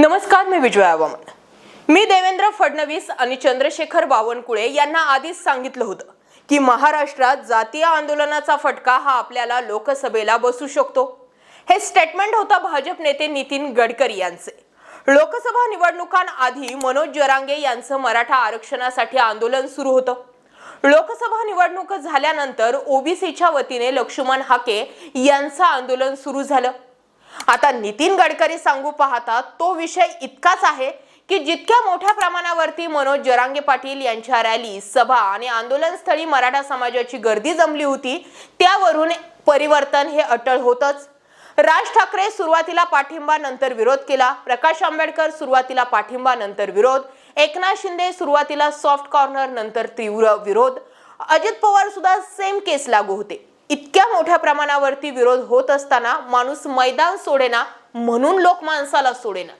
नमस्कार मी विजया वामन मी देवेंद्र फडणवीस आणि चंद्रशेखर बावनकुळे यांना आधीच सांगितलं होतं की महाराष्ट्रात जातीय आंदोलनाचा फटका हा आपल्याला लोकसभेला बसू शकतो. हे स्टेटमेंट होतं भाजप नेते नितीन गडकरी यांचे. लोकसभा निवडणुकांआधी मनोज जरांगे यांचं मराठा आरक्षणासाठी आंदोलन सुरू होतं. लोकसभा निवडणूक झाल्यानंतर ओबीसीच्या वतीने लक्ष्मण हाके यांचं आंदोलन सुरू झालं. आता नितीन गडकरी सांगू पाहता तो विषय इतकाच आहे की जितक्या मोठ्या प्रमाणावरती मनोज जरांगे पाटील यांच्या रॅली सभा आणि आंदोलनस्थळी मराठा समाजाची गर्दी जमली होती त्यावरून परिवर्तन हे अटळ होतच. राज ठाकरे सुरुवातीला पाठिंबा नंतर विरोध केला प्रकाश आंबेडकर सुरुवातीला पाठिंबा नंतर विरोध एकनाथ शिंदे सुरुवातीला सॉफ्ट कॉर्नर नंतर तीव्र विरोध. अजित पवार सुद्धा सेम केस लागू होते. इतक्या मोठ्या प्रमाणावरती विरोध होत असताना माणूस मैदान सोडेना म्हणून लोक माणसाला सोडेना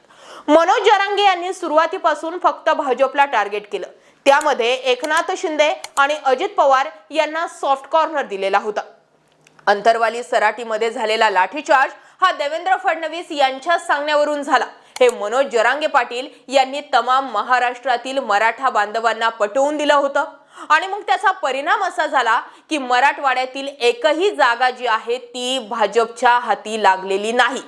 मनोज जरांगे यांनी सुरुवातीपासून फक्त भाजपला टार्गेट केलं. त्यामध्ये एकनाथ शिंदे आणि अजित पवार यांना सॉफ्ट कॉर्नर दिलेला होता. अंतरवाली सराटीमध्ये झालेला लाठीचार्ज हा देवेंद्र फडणवीस यांच्या सांगण्यावरून झाला. हे मनोज जरांगे पाटील यांनी तमाम महाराष्ट्रातील मराठा बांधवांना पटवून दिलं होतं. आणि मग त्याचा परिणाम असा झाला की मराठवाड्यातील एकही जागा जी आहे ती भाजपच्या हाती लागलेली नाही.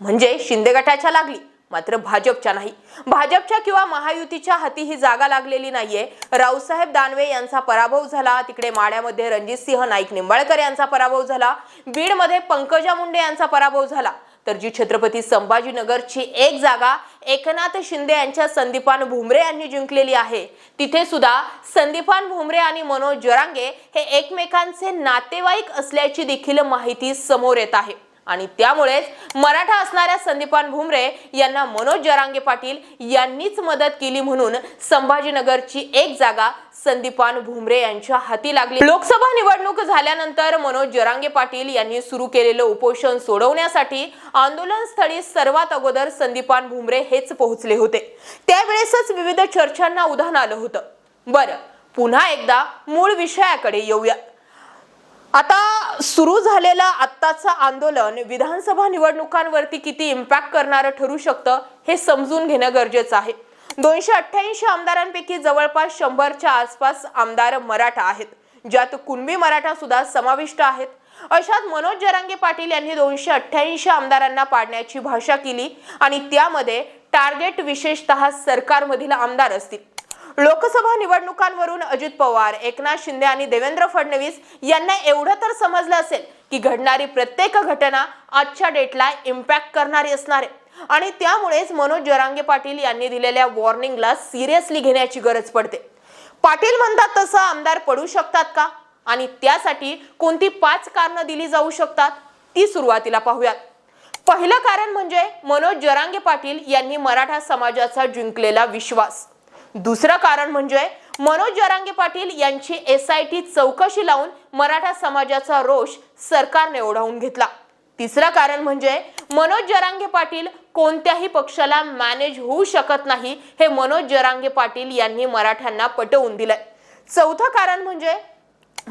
म्हणजे शिंदे गटाच्या लागली मात्र भाजपच्या नाही. भाजपच्या किंवा महायुतीच्या हाती ही जागा लागलेली नाहीये. रावसाहेब दानवे यांचा पराभव झाला तिकडे माड्यामध्ये रणजित सिंह नाईक निंबाळकर यांचा पराभव झाला बीडमध्ये पंकजा मुंडे यांचा पराभव झाला. तर जी छत्रपती संभाजीनगरची एक जागा एकनाथ शिंदे यांच्या संदीपान भुमरे यांनी जिंकलेली आहे. तिथे सुद्धा संदीपान भुमरे आणि मनोज जरांगे हे एकमेकांचे नातेवाईक असल्याची देखील माहिती समोर येत आहे. आणि त्यामुळेच मराठा असणाऱ्या संदीपान भुमरे यांना मनोज जरांगे पाटील यांनीच मदत केली म्हणून संभाजीनगरची एक जागा संदीपान भुमरे यांच्या हाती लागली. लोकसभा निवडणूक झाल्यानंतर मनोज जरांगे पाटील यांनी सुरू केलेलं उपोषण सोडवण्यासाठी आंदोलन स्थळी सर्वात अगोदर संदीपान भुमरे हेच पोहोचले होते. त्यावेळेसच विविध चर्चांना उधाण आलं होतं. बरं पुन्हा एकदा मूळ विषयाकडे येऊया. आता सुरू झालेलं आत्ताचं आंदोलन विधानसभा निवडणुकांवरती किती इम्पॅक्ट करणारं ठरू शकतं हे समजून घेणं गरजेचं आहे. दोनशे अठ्ठ्याऐंशी आमदारांपैकी जवळपास शंभरच्या आसपास आमदार मराठा आहेत ज्यात कुणबी मराठा सुद्धा समाविष्ट आहेत. अशात मनोज जरांगे पाटील यांनी दोनशे अठ्ठ्याऐंशी आमदारांना पाडण्याची भाषा केली आणि त्यामध्ये टार्गेट विशेषतः सरकारमधील आमदार असतील. लोकसभा निवडणुकांवरून अजित पवार एकनाथ शिंदे आणि देवेंद्र फडणवीस यांना एवढं तर समजलं असेल की घडणारी प्रत्येक घटना आजच्या डेटला इम्पॅक्ट करणारी असणार आहे. आणि त्यामुळेच मनोज जरांगे पाटील यांनी दिलेल्या वॉर्निंगला सिरियसली घेण्याची गरज पडते. पाटील म्हणतात तसं आमदार पडू शकतात का? आणि त्यासाठी कोणती पाच कारणं दिली जाऊ शकतात? ती सुरुवातीला पाहूयात. पहिलं कारण म्हणजे मनोज जरांगे पाटील यांनी मराठा समाजाचा जिंकलेला विश्वास. दुसरं कारण म्हणजे मनोज जरांगे पाटील यांची एस आय टी चौकशी लावून मराठा समाजाचा रोष सरकारने ओढावून घेतला. तिसरं कारण म्हणजे मनोज जरांगे पाटील कोणत्याही पक्षाला मॅनेज होऊ शकत नाही हे मनोज जरांगे पाटील यांनी मराठ्यांना पटवून दिलंय. चौथं कारण म्हणजे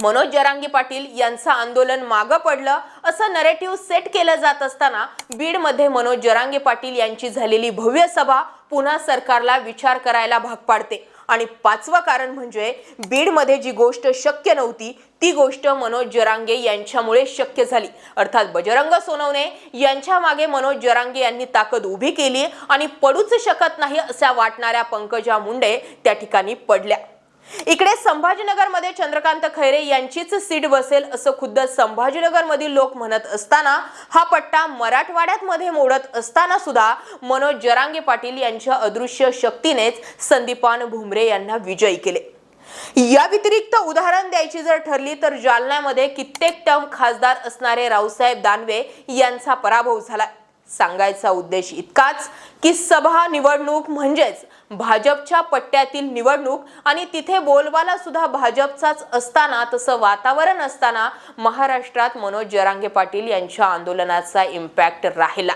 मनोज जरांगे पाटील यांचं आंदोलन मागं पडलं असं नरेटिव्ह सेट केलं जात असताना बीडमध्ये मनोज जरांगे पाटील यांची झालेली भव्य सभा पुन्हा सरकारला विचार करायला भाग पाडते. आणि पाचवं कारण म्हणजे बीडमध्ये जी गोष्ट शक्य नव्हती ती गोष्ट मनोज जरांगे यांच्यामुळे शक्य झाली. अर्थात बजरंग सोनवणे यांच्या मागे मनोज जरांगे यांनी ताकद उभी केली आणि पडूच शकत नाही अशा वाटणाऱ्या पंकजा मुंडे त्या ठिकाणी पडल्या. इकडे संभाजीनगरमध्ये चंद्रकांत खैरे यांचीच सीट बसेल असं खुद्द संभाजीनगरमधील लोक म्हणत असताना हा पट्टा मराठवाड्यात मध्ये मोडत असताना सुद्धा मनोज जरांगे पाटील यांच्या अदृश्य शक्तीनेच संदीपान भुमरे यांना विजयी केले. या व्यतिरिक्त उदाहरण द्यायची जर ठरली तर जालन्यामध्ये कित्येक टर्म खासदार असणारे रावसाहेब दानवे यांचा पराभव झाला सांगायचा उद्देश इतकाच की सभा निवडणूक म्हणजेच भाजपच्या पट्ट्यातील निवडणूक आणि तिथे बोलबाला सुद्धा भाजपचाच असताना तसं वातावरण असताना महाराष्ट्रात मनोज जरांगे पाटील यांच्या आंदोलनाचा इम्पॅक्ट राहिला.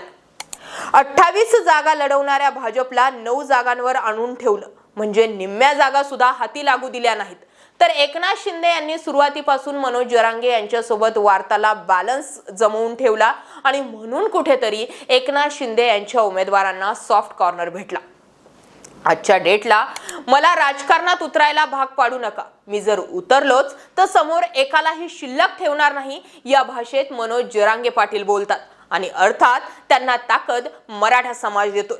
अठ्ठावीस जागा लढवणाऱ्या भाजपला नऊ जागांवर आणून ठेवलं. म्हणजे निम्म्या जागा सुद्धा हाती लागू दिल्या नाहीत. तर एकनाथ शिंदे यांनी सुरुवातीपासून मनोज जरांगे यांच्यासोबत वार्ताला बॅलन्स जमवून ठेवला आणि म्हणून कुठेतरी एकनाथ शिंदे यांच्या उमेदवारांना सॉफ्ट कॉर्नर भेटला. आजच्या डेटला मला राजकारणात उतरायला भाग पाडू नका. मी जर उतरलोच तर समोर एकालाही शिल्लक ठेवणार नाही या भाषेत मनोज जरांगे पाटील बोलतात आणि अर्थात त्यांना ताकद मराठा समाज देतोय.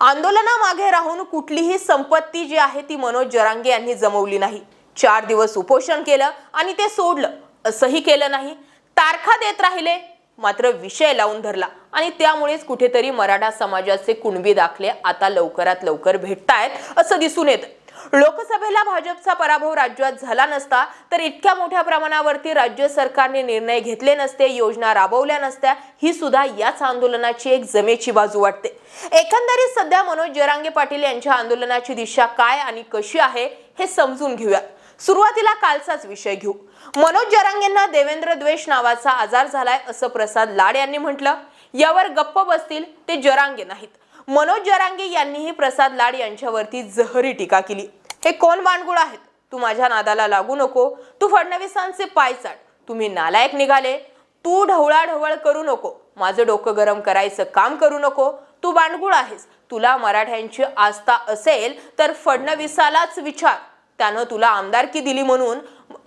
आंदोलनामागे राहून कुठलीही संपत्ती जी आहे ती मनोज जरांगे यांनी जमवली नाही. चार दिवस उपोषण केलं आणि ते सोडलं. असंही केलं नाही. तारखा देत राहिले. मात्र विषय लावून धरला. आणि त्यामुळेच कुठेतरी मराठा समाजाचे कुणबी दाखले आता लवकरात लवकर भेटतायत असं दिसून येतं. लोकसभेला भाजपचा पराभव राज्यात झाला नसता तर इतक्या मोठ्या प्रमाणावरती राज्य सरकारने निर्णय घेतले नसते योजना राबवल्या नसत्या ही सुद्धा याच आंदोलनाची एक जमेची बाजू वाटते. एकंदरीत सध्या मनोज जरांगे पाटील यांच्या आंदोलनाची दिशा काय आणि कशी आहे हे समजून घेऊया सुरुवातीला कालचाच विषय घेऊ. मनोज जरांगेंना देवेंद्र द्वेष नावाचा आजार झालाय असं प्रसाद लाड यांनी म्हटलं. यावर गप्प बसतील ते जरांगे नाहीत. मनोज जरांगे यांनीही प्रसाद लाड यांच्यावरती जहरी टीका केली. हे कोण बाणगुळ आहेत? तू माझ्या नादाला लागू नको. तू फडणवीसांचे पाय चाट. तुम्ही नालायक निघाले. तू ढवळाढवळ करू नको. माझं डोकं गरम करायचं काम करू नको. तू बाणगुळ आहेस. तुला मराठ्यांची आस्था असेल तर फडणवीसालाच विचार. त्यानं तुला आमदारकी दिली म्हणून?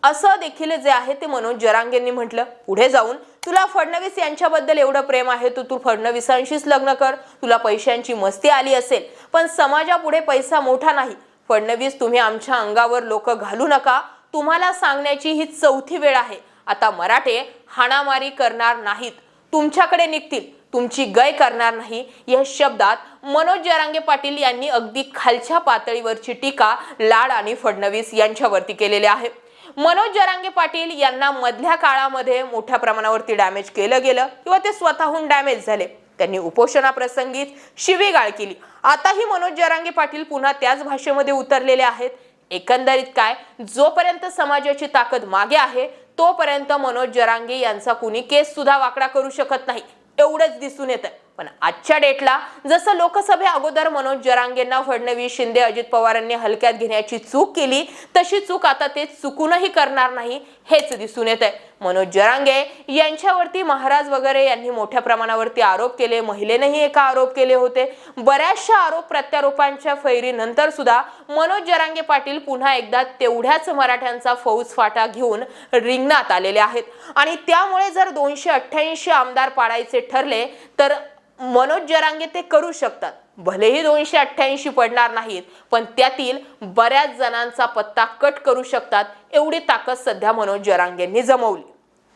असं देखील जे आहे ते मनोज जरांगेंनी म्हटलं. पुढे जाऊन तुला फडणवीस यांच्याबद्दल एवढं प्रेम आहे तू तू फडणवीसांशीच लग्न कर. तुला पैशांची मस्ती आली असेल पण समाजापुढे पैसा मोठा नाही. फडणवीस तुम्ही आमच्या अंगावर लोक घालू नका. तुम्हाला सांगण्याची ही चौथी वेळ आहे. आता मराठे हाणामारी करणार नाहीत. तुमच्याकडे निघतील. तुमची गय करणार नाही. या शब्दात मनोज जरांगे पाटील यांनी अगदी खालच्या पातळीवरची टीका लाड आणि फडणवीस यांच्यावरती केलेली आहे. मनोज जरांगे पाटील यांना मधल्या काळामध्ये मोठ्या प्रमाणावरती डॅमेज केलं गेलं किंवा ते स्वतःहून डॅमेज झाले. त्यांनी उपोषणाप्रसंगीच शिवीगाळ केली. आताही मनोज जरांगे पाटील पुन्हा त्याच भाषेमध्ये उतरलेले आहेत. एकंदरीत काय? जोपर्यंत समाजाची ताकद मागे आहे तोपर्यंत मनोज जरांगे यांचा कुणी केस सुद्धा वाकडा करू शकत नाही. एवढंच दिसून येतं पण आजच्या डेटला जसं लोकसभे अगोदर मनोज जरांगेंना फडणवीस शिंदे अजित पवारांनी हलक्यात घेण्याची चूक केली तशी चूक आता ते चुकूनही करणार नाही हेच दिसून येत आहे मनोज जरांगे यांच्यावरती महाराज वगैरे यांनी मोठ्या प्रमाणावरती आरोप केले. महिलेनेही एका आरोप केले होते. बऱ्याचशा आरोप प्रत्यारोपांच्या फैरीनंतर सुद्धा मनोज जरांगे पाटील पुन्हा एकदा तेवढ्याच मराठ्यांचा फौज फाटा घेऊन रिंगणात आलेले आहेत. आणि त्यामुळे जर दोनशे अठ्ठ्याऐंशी आमदार पाडायचे ठरले तर मनोज जरांगे ते करू शकतात. भलेही दोनशे अठ्ठ्याऐंशी पडणार नाहीत पण त्यातील बऱ्याच जणांचा पत्ता कट करू शकतात एवढी ताकद सध्या मनोज जरांगेंनी जमवली.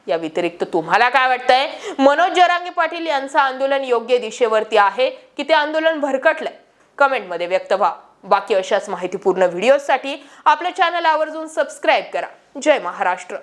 या व्यतिरिक्त तुम्हाला काय वाटतंय? मनोज जरांगे पाटील यांचं आंदोलन योग्य दिशेवरती आहे की ते आंदोलन भरकटलंय? कमेंटमध्ये व्यक्त व्हा. बाकी अशाच माहितीपूर्ण व्हिडिओसाठी आपल्या चॅनल आवर्जून सबस्क्राईब करा. जय महाराष्ट्र.